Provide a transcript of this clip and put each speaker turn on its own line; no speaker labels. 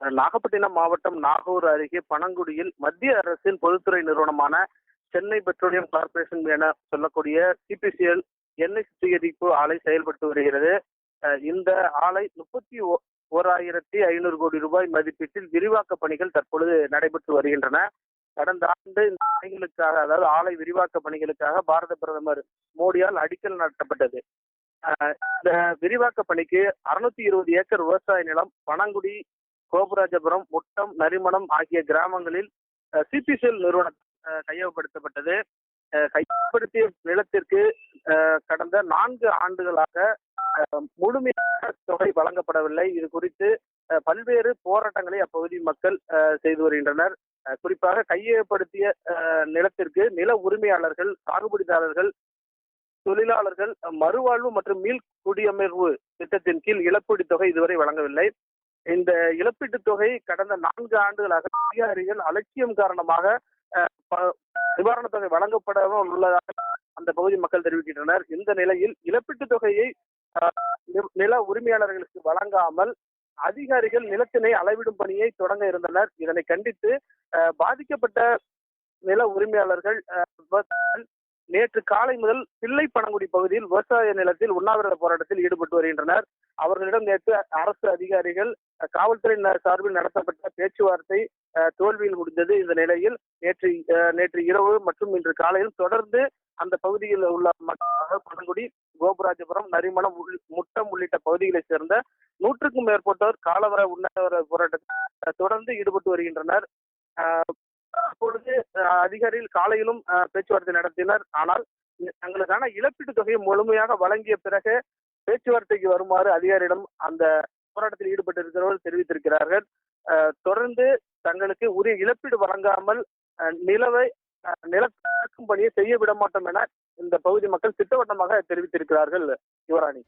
நாகப்பட்டினம் மாவட்டம் நாகூர் அருகே பனங்குடியில் மத்திய அரசின் பொதுத்துறை நிறுவனமான சென்னை பெட்ரோலியம் கார்ப்பரேஷன் என சொல்லக்கூடிய சிபிசிஎல் எண்ணெய் சுத்திகரிப்பு ஆலை செயல்பட்டு வருகிறது. இந்த ஆலை முப்பத்தி ஓராயிரத்தி ஐநூறு கோடி ரூபாய் மதிப்பீட்டில் விரிவாக்க பணிகள் தற்பொழுது நடைபெற்று வருகின்றன. கடந்த ஆண்டு இந்த பணிகளுக்காக அதாவது ஆலை விரிவாக்க பணிகளுக்காக பாரத பிரதமர் மோடியால் அடிக்கல் நடத்தப்பட்டது இந்த விரிவாக்க பணிக்கு அறுநூத்தி இருபது ஏக்கர் விவசாய நிலம் பனங்குடி கோபுராஜபுரம் முட்டம் நரிமணம் ஆகிய கிராமங்களில் சிபிசிஎல் நிறுவனம் கையகப்படுத்தப்பட்டது. கையகப்படுத்திய நிலத்திற்கு அஹ், கடந்த நான்கு ஆண்டுகளாக முழுமையான தொகை வழங்கப்படவில்லை. இது குறித்து அஹ், பல்வேறு போராட்டங்களை அப்பகுதி மக்கள் அஹ், செய்து வருகின்றனர். அஹ், குறிப்பாக கையகப்படுத்திய அஹ், நிலத்திற்கு நில உரிமையாளர்கள் சாகுபடிதாரர்கள் தொழிலாளர்கள் மறுவாழ்வு மற்றும் மீள் குடியமர்வு திட்டத்தின் கீழ் இழப்பீடு தொகை இதுவரை வழங்கவில்லை. இந்த இழப்பீட்டுத் தொகை கடந்த நான்கு ஆண்டுகளாக அதிகாரிகள் அலட்சியம் காரணமாக அஹ், நிவாரணத் தொகை வழங்கப்படாமல் உள்ளதாக அந்த பகுதி மக்கள் தெரிவிக்கின்றனர். இந்த நிலையில் இழப்பீட்டுத் தொகையை நி- நில உரிமையாளர்களுக்கு வழங்காமல் அதிகாரிகள் நிலத்தினை அளவிடும் பணியை தொடங்க இருந்தனர். இதனை கண்டித்து அஹ், பாதிக்கப்பட்ட நில உரிமையாளர்கள் அஹ், நேற்று காலை முதல் பிள்ளை பனங்குடி பகுதியில் விவசாய நிலத்தில் உண்ணாவிரத போராட்டத்தில் ஈடுபட்டு வருகின்றனர். அவர்களிடம் நேற்று அரசு அதிகாரிகள் காவல்துறை சார்பில் நடத்தப்பட்ட பேச்சுவார்த்தை தோல்வியில் முடிந்தது இந்த நிலையில் நேற்று நேற்று இரவு மற்றும் இன்று காலையில் தொடர்ந்து அந்த பகுதியில் உள்ள மக்களாக பழங்குடி கோபுராஜபுரம் நரிமணம் உள்- முட்டம் உள்ளிட்ட பகுதிகளைச் சேர்ந்த நூற்றுக்கும் மேற்பட்டோர் காலவர உண்ணாவிரத போராட்டத்தில் தொடர்ந்து ஈடுபட்டு வருகின்றனர். அப்பொழுது அஹ், அதிகாரிகள் காலையிலும் பேச்சுவார்த்தை நடத்தினர். ஆனால் தங்களுக்கான இழப்பீட்டு தொகையை முழுமையாக வழங்கிய பிறகு பேச்சுவார்த்தைக்கு வருமாறு அதிகாரியிடம் அந்த போராட்டத்தில் ஈடுபட்டிருக்கிறவர்கள் தெரிவித்திருக்கிறார்கள். அஹ், தொடர்ந்து தங்களுக்கு உரிய இழப்பீடு வழங்காமல் அஹ், நிலவை அஹ், பணியை செய்ய விட மாட்டோம் என இந்த பகுதி மக்கள் திட்டவட்டமாக தெரிவித்திருக்கிறார்கள் யுவராணி.